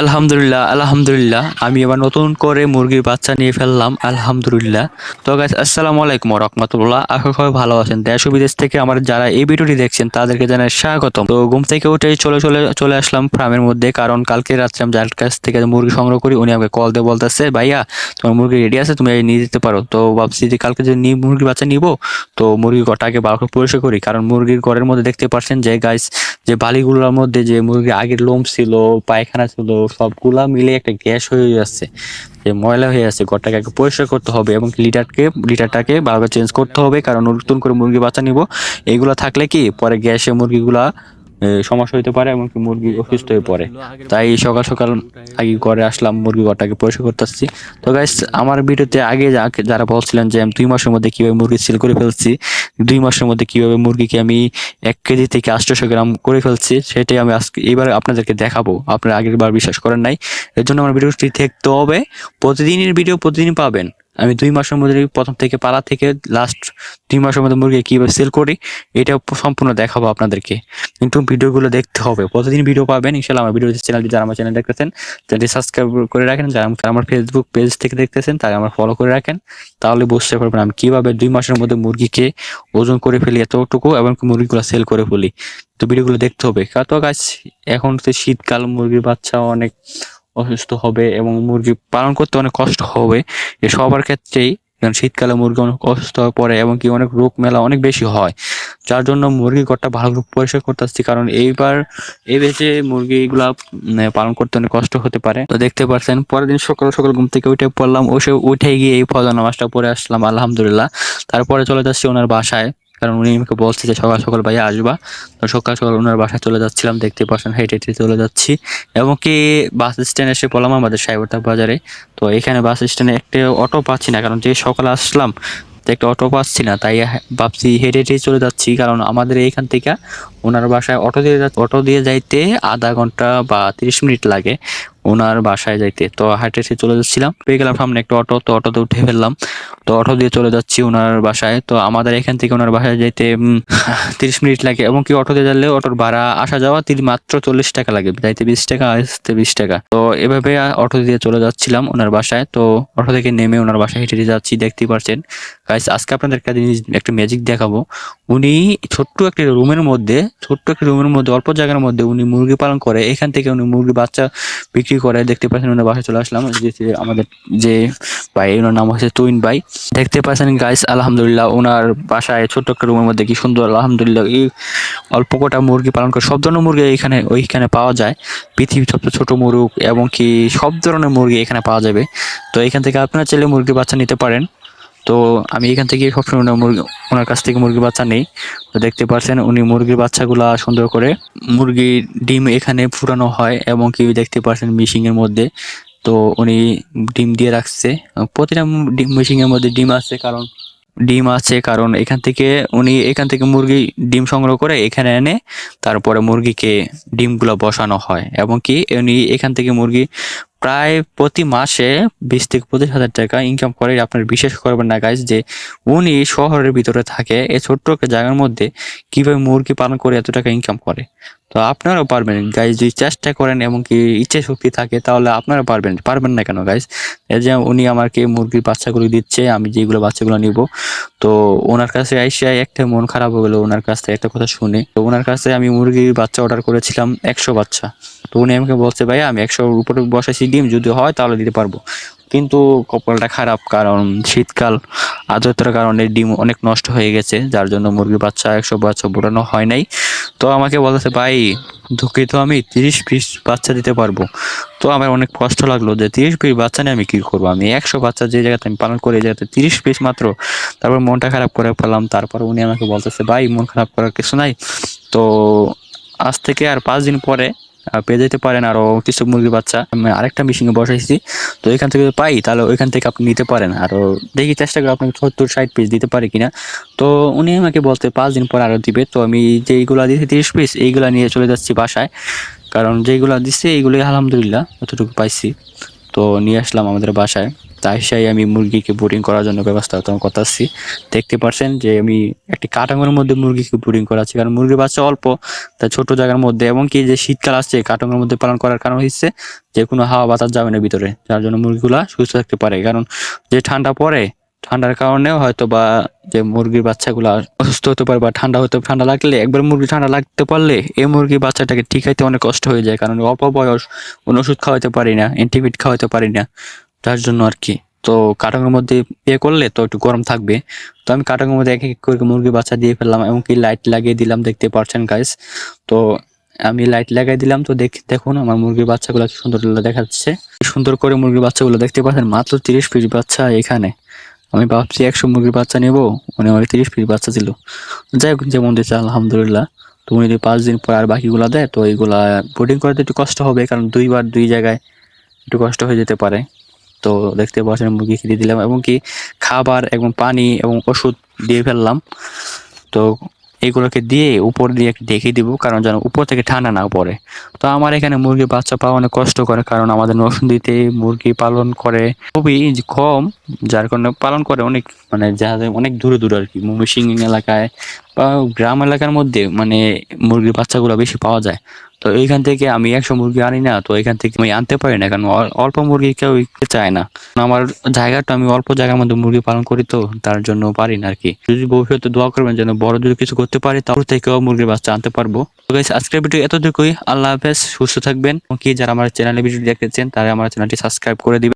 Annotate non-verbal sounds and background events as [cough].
আলহামদুলিল্লাহ আলহামদুলিল্লাহ, আমি এবার নতুন করে মুরগির বাচ্চা নিয়ে ফেললাম, আলহামদুলিল্লাহ। তো গাইস আসসালামু আলাইকুম রহমতুল্লাহ, আশা করি ভালো আছেন। দেশ বিদেশ থেকে আমার যারা এই ভিডিওটি দেখছেন, তাদেরকে জানাই স্বাগতম। তো ঘুম থেকে উঠে চলে চলে চলে আসলাম ফার্মের মধ্যে, কারণ কালকে রাত্রে আমি যার কাছ থেকে মুরগি সংগ্রহ করি, উনি আমাকে কল দিয়ে বলতেছে, ভাইয়া, তোমার মুরগি রেডি আছে, তুমি নিয়ে যেতে পারো। তো ভাবছি যে কালকে যে নিয়ে মুরগির বাচ্চা নিবো, তো মুরগির ঘরটাকে ভালো করে পরিষ্কার করি, কারণ মুরগির ঘরের মধ্যে দেখতে পাচ্ছেন যে গাইস যে বালিগুলোর মধ্যে যে মুরগির আগের লোম ছিল, পায়খানা ছিল সবগুলা মিলে একটা গ্যাস হয়ে যাচ্ছে, যে ময়লা হয়ে আছে ঘরটাকে আগে পরিষ্কার করতে হবে এবং লিটারকে, লিটারটাকে বারবার চেঞ্জ করতে হবে, কারণ নতুন করে মুরগি বাচ্চা নিব। এগুলো থাকলে কি, পরে গ্যাসে মুরগিগুলা সমস্যা হইতে পারে এমনকি মুরগি অসুস্থ হয়ে পড়ে। তাই সকাল সকাল আগে ঘরে আসলাম মুরগি ঘরটাকে পরিষ্কার করতে আসছি তো গাইস আমার ভিডিওতে আগে যা- যারা বলছিলেন যে আমি দুই মাসের মধ্যে কীভাবে মুরগি সেল করে ফেলছি দুই মাসের মধ্যে কীভাবে মুরগিকে আমি এক কেজি থেকে আটশোশো গ্রাম করে ফেলছি সেটাই আমি আজকে এবার আপনাদেরকে দেখাবো। আপনারা আগের বার বিশ্বাস করেন নাই। এর জন্য আমার ভিডিওটি দেখতে হবে। প্রতিদিনের ভিডিও প্রতিদিন পাবেন। আমি দুই মাসের মধ্যে প্রথম থেকে পালা থেকে লাস্ট দুই মাসের মধ্যে মুরগি কীভাবে সেল করি, এটা সম্পূর্ণ দেখাবো আপনাদেরকে। কিন্তু ভিডিওগুলো দেখতে হবে। প্রতিদিন ভিডিও পাবেন ইনশাল্লাহ আমার ভিডিও চ্যানেলটি যারা আমার চ্যানেল দেখতেছেন চ্যানেলটি সাবস্ক্রাইব করে রাখেন। যারা আমার ফেসবুক পেজ থেকে দেখতেছেন, তারা আমার ফলো করে রাখেন। তাহলে বুঝতে পারবেন আমি কীভাবে দুই মাসের মধ্যে মুরগিকে ওজন করে ফেলি এতটুকু এবং মুরগিগুলো সেল করে ফেলি। তো ভিডিওগুলো দেখতে হবে। কারণ তো গাছ এখন তো শীতকাল, মুরগির বাচ্চা অনেক অসুস্থ হবে এবং মুরগি পালন করতে অনেক কষ্ট হবে, এ সবার ক্ষেত্রেই কারণ শীতকালে মুরগি অনেক অসুস্থ হয়ে পড়ে এবং কি অনেক রোগ মেলা অনেক বেশি হয়। যার জন্য মুরগি ঘরটা ভালো করে পরিষ্কার করতে আসছি, কারণ এইবার এই বেঁচে মুরগিগুলা পালন করতে অনেক কষ্ট হতে পারে। তো দেখতে পাচ্ছেন, পরের দিন সকাল সকাল ঘুম থেকে উঠে পড়লাম ওসে উঠে গিয়ে এই ফজর নামাজটা পড়ে আসলাম, আলহামদুলিল্লাহ। তারপরে চলে যাচ্ছি ওনার বাসায়। কারণ উনি আমাকে বলছে যে সকাল সকাল ভাইয়া আসবা। তো সকাল সকাল ওনার বাসায় চলে যাচ্ছিলাম, দেখতে পাচ্ছেন, হেঁটে হেঁটে চলে যাচ্ছি। এবং কি বাস স্ট্যান্ড এসে পড়লাম আমাদের সাইবরতা বাজারে। তো এখানে বাস স্ট্যান্ডে একটা অটো পাচ্ছি না, কারণ যে সকালে আসলাম, তো একটা অটো পাচ্ছি না, তাই ভাবছি হেঁটে হেঁটে চলে যাচ্ছি। কারণ আমাদের এইখান থেকে ওনার বাসায় অটো দিয়ে অটো দিয়ে যাইতে আধা ঘণ্টা বা তিরিশ মিনিট লাগে। ওনার বাসায় যাইতে। তো হাঁটে হেঁটে চলে যাচ্ছিলাম। পেয়ে গেলাম সামনে একটা অটো। তো অটোতে উঠে ফেললাম। তো অটো দিয়ে চলে যাচ্ছি ওনার বাসায়। তো আমাদের এখান থেকে ওনার বাসায় যাইতে [laughs] তিরিশ মিনিট লাগে। এবং কি অটো দিয়ে গেলে অটোর ভাড়া আসা যাওয়া তিনি মাত্র চল্লিশ টাকা লাগে। যাইতে বিশ টাকা, আসতে বিশ টাকা। তো এভাবে অটো দিয়ে চলে যাচ্ছিলাম ওনার বাসায়। তো অটো থেকে নেমে ওনার বাসায় হেঁটে হেঁটে যাচ্ছি দেখতেই পারছেন। গাইস আজকে আপনাদের একটা জিনিস, একটা ম্যাজিক দেখাবো। উনি ছোট্ট একটা রুমের মধ্যে, ছোট্ট একটা রুমের মধ্যে, অল্প জায়গার মধ্যে উনি মুরগি পালন করে। এখান থেকে উনি মুরগি বাচ্চা বিক্রি করে? দেখতে পাচ্ছেন ওনার বাসায় চলে আসলাম। যে আমাদের যে ভাই, ওনার নাম হচ্ছে তুইন ভাই। দেখতে পাচ্ছেন গাইস আলহামদুলিল্লাহ, ওনার বাসায় ছোট্ট একটা রুমের মধ্যে কি সুন্দর, আলহামদুলিল্লাহ, এই অল্প কটা মুরগি পালন করে। সব ধরনের মুরগি এখানে, ওইখানে পাওয়া যায়। পৃথিবীর সবচেয়ে ছোট মুরগ এবং কি সব ধরনের মুরগি এখানে পাওয়া যাবে। তো এখান থেকে আপনারা চাইলে মুরগি বাচ্চা নিতে পারেন। তো আমি এখান থেকে সবসময় মুরগি, ওনার কাছ থেকে মুরগির বাচ্চা নেই। তো দেখতে পাচ্ছেন উনি মুরগির বাচ্চাগুলা সুন্দর করে মুরগির ডিম এখানে ফুটানো হয় এবং কি দেখতে পাচ্ছেন মিশিং এর মধ্যে। তো উনি ডিম দিয়ে রাখছে। প্রতিটা ডিম মিশিং এর মধ্যে ডিম আছে কারণ, ডিম আছে কারণ এখান থেকে উনি এখান থেকে মুরগি ডিম সংগ্রহ করে এখানে এনে তারপরে মুরগিকে ডিমগুলো বসানো হয়। এবং কি উনি এখান থেকে মুরগি প্রায় প্রতি মাসে বিশ থেকে পঁচিশ হাজার টাকা ইনকাম করে আপনার বিশেষ করবেন না গাইজ যে উনি শহরের ভিতরে থাকে, এই ছোট্ট জায়গার মধ্যে কীভাবে মুরগি পালন করে এত টাকা ইনকাম করে। তো আপনারাও পারবেন। গাইজ যদি চেষ্টা করেন এবং কি ইচ্ছে শক্তি থাকে, তাহলে আপনারা পারবেন। পারবেন না কেন গাইজ এই যে উনি আমাকে মুরগির বাচ্চাগুলো দিচ্ছে, আমি যেগুলো বাচ্চাগুলো নিব, তো ওনার কাছে আইসে একটা মন খারাপ হয়ে গেলো, ওনার কাছ থেকে একটা কথা শুনে। তো ওনার কাছে আমি মুরগির বাচ্চা অর্ডার করেছিলাম একশো বাচ্চা। তো উনি আমাকে বলছে, ভাই, আমি একশোর উপরে বসাইছি ডিম, যদি হয় তাহলে দিতে পারব। কিন্তু কপালটা খারাপ কারণ শীতকাল, আর্দ্রতার কারণে ডিম অনেক নষ্ট হয়ে গেছে, যার জন্য মুরগির বাচ্চা একশো বাচ্চা বোটানো হয় নাই। তো আমাকে বলতেছে ভাই, দুঃখিত, আমি তিরিশ পিস বাচ্চা দিতে পারব। তো আমার অনেক কষ্ট লাগল যে তিরিশ পিস বাচ্চা নিয়ে আমি কি করব? আমি একশো বাচ্চা যে জায়গাতে আমি পালন করি, এই জায়গাতে তিরিশ পিস মাত্র। তারপর মনটা খারাপ করে ফেললাম। তারপর উনি আমাকে বলতেছে, ভাই, মন খারাপ করার কিছু নাই। তো আজ থেকে আর পাঁচ দিন পরে পেয়ে যেতে পারেন আরও কিছু মুরগির বাচ্চা। আমি আরেকটা মেশিনে বসাইছি। তো এখান থেকে পাই, তাহলে ওইখান থেকে আপনি নিতে পারেন। আরও দেখি চেষ্টা করে আপনাকে সত্তর, ষাট পিস দিতে পারে কিনা। তো উনি আমাকে বলতে পাঁচ দিন পর আরও দিবে। তো আমি যেইগুলো দিয়েছি তিরিশ পিস এইগুলো নিয়ে চলে যাচ্ছি বাসায়। কারণ যেইগুলো দিচ্ছে, এইগুলোই আলহামদুলিল্লাহ যতটুকু পাইছি। তো নিয়ে আসলাম আমাদের বাসায়। তাই সেই আমি মুরগিকে বোর্ডিং করার জন্য ব্যবস্থা তখন করতেছি। দেখতে পাচ্ছেন যে আমি একটি কাটাঙ্গের মধ্যে মুরগিকে বোর্ডিং করাচ্ছি, কারণ মুরগির বাচ্চা অল্প, তাই ছোট জায়গার মধ্যে এবং কি যে শীতকাল আসছে কাটাঙ্গের মধ্যে পালন করার কারণ হচ্ছে যে কোনো হাওয়া বাতাস যাবে না ভিতরে, যার জন্য মুরগিগুলা সুস্থ থাকতে পারে। কারণ যে ঠান্ডা পড়ে, ঠান্ডার কারণেও হয়তো বা যে মুরগির বাচ্চাগুলা অসুস্থ হতে পারে বা ঠান্ডা হতে, ঠান্ডা লাগলে একবার মুরগি ঠান্ডা লাগতে পারলে এই মুরগির বাচ্চাটাকে ঠিকাইতে অনেক কষ্ট হয়ে যায়, কারণ অল্প বয়স কোনো ওষুধ খাওয়াতে পারি না, অ্যান্টিবায়োটিক খাওয়াতে পারি না। যার জন্য আর কি। তো কাটাঙ্গের মধ্যে ইয়ে করলে তো একটু গরম থাকবে। তো আমি কাটাঙ্গের মধ্যে এক এক করে মুরগির বাচ্চা দিয়ে ফেললাম এমনকি লাইট লাগিয়ে দিলাম, দেখতে পাচ্ছেন গাইস তো আমি লাইট লাগাই দিলাম, তো দেখ দেখুন আমার মুরগির বাচ্চাগুলো কি সুন্দর দেখাচ্ছে। সুন্দর করে মুরগির বাচ্চাগুলো দেখতে পাচ্ছেন, মাত্র তিরিশ পিস বাচ্চা এখানে। আমি ভাবছি একশো মুরগির বাচ্চা নেব মানে আমার তিরিশ পিস বাচ্চা ছিল। যাই হোক, যেমন দিচ্ছে, আলহামদুলিল্লাহ। তুমি যদি পাঁচ দিন পর আর বাকিগুলা দেয়, তো এইগুলা বোর্ডিং করতে একটু কষ্ট হবে, কারণ দুইবার দুই জায়গায় একটু কষ্ট হয়ে যেতে পারে। তো দেখতে পাচ্ছেন মুরগি খেতে দিলাম এবং কি খাবার এবং পানি এবং ওষুধ দিয়ে ফেললাম। তো এইগুলোকে দিয়ে উপর দিয়ে ঢেকে দিব, কারণ যেন উপর থেকে ঠান্ডা না পড়ে। তো আমার এখানে মুরগি বাচ্চা পাওয়া অনেক কষ্ট করে, কারণ আমাদের নরসিংদীতে মুরগি পালন করে খুবই কম, যার কারণে পালন করে অনেক মানে যাদের অনেক দূরে দূরে আর কি ময়মনসিংহ এলাকায় বা গ্রাম এলাকার মধ্যে মানে মুরগির বাচ্চাগুলো বেশি পাওয়া যায়। তো এইখান থেকে আমি একশো মুরগি আনি না, তো এখান থেকে আমি আনতে পারি না, কারণ অল্প মুরগি কেউ চায় না। আমার জায়গাটা, আমি অল্প জায়গার মধ্যে মুরগি পালন করি তো, তার জন্য পারি না আর কি যদি ভবিষ্যতে দোয়া করবেন যেন বড় যদি কিছু করতে পারি তার থেকেও মুরগির বাচ্চা আনতে পারব। আজকের ভিডিও এতটুকুই। আল্লাহ হাফেজ, সুস্থ থাকবেন। কি, যারা আমার চ্যানেলে ভিডিও দেখেছেন, তারা আমার চ্যানেলটি সাবস্ক্রাইব করে দিবেন।